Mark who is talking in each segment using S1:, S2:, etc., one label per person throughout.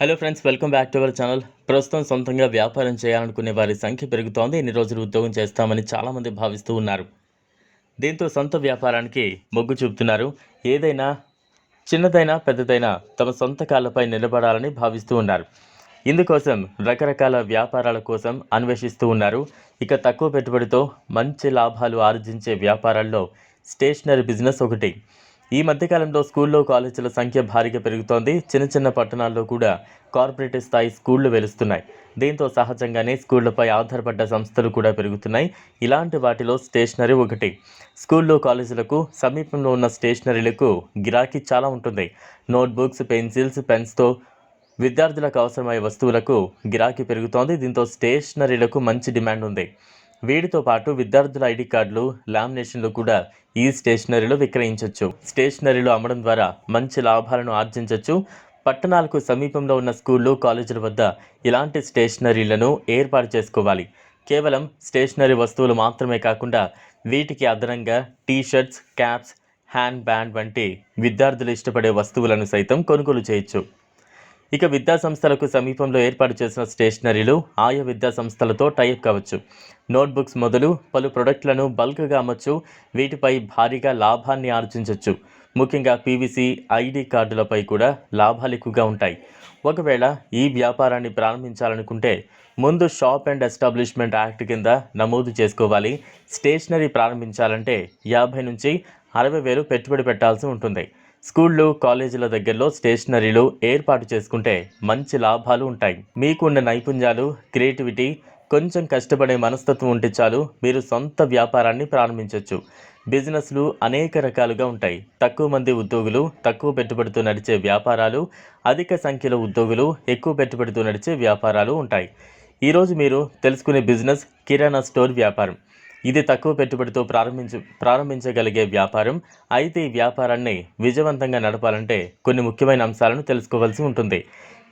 S1: Hello friends welcome back to our channel ప్రస్తుతం సొంతంగా వ్యాపారం చేయాలనుకునే వారి సంఖ్య పెరుగుతోంది. ఇన్ని రోజులు ఉద్యోగం చేస్తామని చాలామంది భావిస్తూ ఉన్నారు. దీంతో సొంత వ్యాపారానికి మొగ్గు చూపుతున్నారు. ఏదైనా చిన్నదైనా పెద్దదైనా తమ సొంత కాళ్ళపై నిలబడాలని భావిస్తూ ఉన్నారు. ఇందుకోసం రకరకాల వ్యాపారాల కోసం అన్వేషిస్తూ ఉన్నారు. ఇక తక్కువ పెట్టుబడితో మంచి లాభాలు ఆర్జించే వ్యాపారాల్లో స్టేషనరీ బిజినెస్ ఒకటి. ఈ మధ్యకాలంలో స్కూల్లో కాలేజీల సంఖ్య భారీగా పెరుగుతోంది. చిన్న చిన్న పట్టణాల్లో కూడా కార్పొరేట్ స్థాయి స్కూళ్ళు వెలుస్తున్నాయి. దీంతో సహజంగానే స్కూళ్ళపై ఆధారపడ్డ సంస్థలు కూడా పెరుగుతున్నాయి. ఇలాంటి వాటిలో స్టేషనరీ ఒకటి. స్కూల్లో కాలేజీలకు సమీపంలో ఉన్న స్టేషనరీలకు గిరాకీ చాలా ఉంటుంది. నోట్బుక్స్ పెన్సిల్స్ పెన్స్తో విద్యార్థులకు అవసరమయ్యే వస్తువులకు గిరాకీ పెరుగుతోంది. దీంతో స్టేషనరీలకు మంచి డిమాండ్ ఉంది. వీటితో పాటు విద్యార్థుల ఐడి కార్డులు లామినేషన్లు కూడా ఈ స్టేషనరీలో విక్రయించవచ్చు స్టేషనరీలో అమ్మడం ద్వారా మంచి లాభాలను ఆర్జించవచ్చు పట్టణాలకు సమీపంలో ఉన్న స్కూళ్ళు కాలేజీల వద్ద ఇలాంటి స్టేషనరీలను ఏర్పాటు చేసుకోవాలి. కేవలం స్టేషనరీ వస్తువులు మాత్రమే కాకుండా వీటికి అదనంగా టీషర్ట్స్ క్యాప్స్ హ్యాండ్ బ్యాండ్ వంటి విద్యార్థులు ఇష్టపడే వస్తువులను సైతం కొనుగోలు చేయొచ్చు. ఇక విద్యా సంస్థలకు సమీపంలో ఏర్పాటు చేసిన స్టేషనరీలు ఆయా విద్యా సంస్థలతో టైప్ కావచ్చు. నోట్బుక్స్ మొదలు పలు ప్రొడక్ట్లను బల్క్గా అమ్మచ్చు వీటిపై భారీగా లాభాన్ని ఆర్జించవచ్చు ముఖ్యంగా పీవీసీ ఐడి కార్డులపై కూడా లాభాలు ఎక్కువగా ఉంటాయి. ఒకవేళ ఈ వ్యాపారాన్ని ప్రారంభించాలనుకుంటే ముందు షాప్ అండ్ ఎస్టాబ్లిష్మెంట్ యాక్ట్ కింద నమోదు చేసుకోవాలి. స్టేషనరీ ప్రారంభించాలంటే యాభై నుంచి అరవై వేలు పెట్టుబడి పెట్టాల్సి ఉంటుంది. స్కూళ్ళు కాలేజీల దగ్గరలో స్టేషనరీలు ఏర్పాటు చేసుకుంటే మంచి లాభాలు ఉంటాయి. మీకున్న నైపుణ్యాలు క్రియేటివిటీ కొంచెం కష్టపడే మనస్తత్వం ఉంటే చాలు మీరు సొంత వ్యాపారాన్ని ప్రారంభించవచ్చు బిజినెస్లు అనేక రకాలుగా ఉంటాయి. తక్కువ మంది ఉద్యోగులు తక్కువ పెట్టుబడితో నడిచే వ్యాపారాలు అధిక సంఖ్యలో ఉద్యోగులు ఎక్కువ పెట్టుబడితో నడిచే వ్యాపారాలు ఉంటాయి. ఈరోజు మీరు తెలుసుకునే బిజినెస్ కిరాణా స్టోర్ వ్యాపారం. ఇది తక్కువ పెట్టుబడితో ప్రారంభించ ప్రారంభించగలిగే వ్యాపారం. అయితే ఈ వ్యాపారాన్ని విజయవంతంగా నడపాలంటే కొన్ని ముఖ్యమైన అంశాలను తెలుసుకోవాల్సి ఉంటుంది.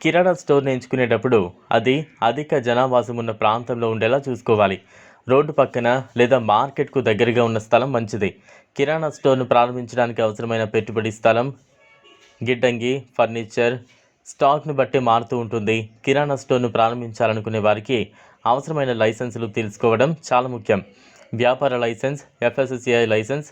S1: కిరాణా స్టోర్ని ఎంచుకునేటప్పుడు అది అధిక జనావాసం ఉన్న ప్రాంతంలో ఉండేలా చూసుకోవాలి. రోడ్డు పక్కన లేదా మార్కెట్కు దగ్గరగా ఉన్న స్థలం మంచిది. కిరాణా స్టోర్ను ప్రారంభించడానికి అవసరమైన పెట్టుబడి స్థలం గిడ్డంగి ఫర్నిచర్ స్టాక్ను బట్టి మారుతూ ఉంటుంది. కిరాణా స్టోర్ను ప్రారంభించాలనుకునే వారికి అవసరమైన లైసెన్సులు తెలుసుకోవడం చాలా ముఖ్యం. వ్యాపార licence FSSAI licence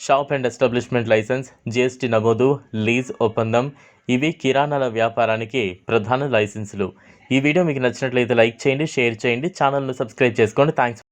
S1: shop and establishment licence GST నమోదు లీజ్ ఒప్పందం ఇవి కిరాణాల వ్యాపారానికి ప్రధాన లైసెన్సులు. ఈ వీడియో మీకు నచ్చినట్లయితే లైక్ చేయండి షేర్ చేయండి ఛానల్ను సబ్స్క్రైబ్ చేసుకోండి. థ్యాంక్స్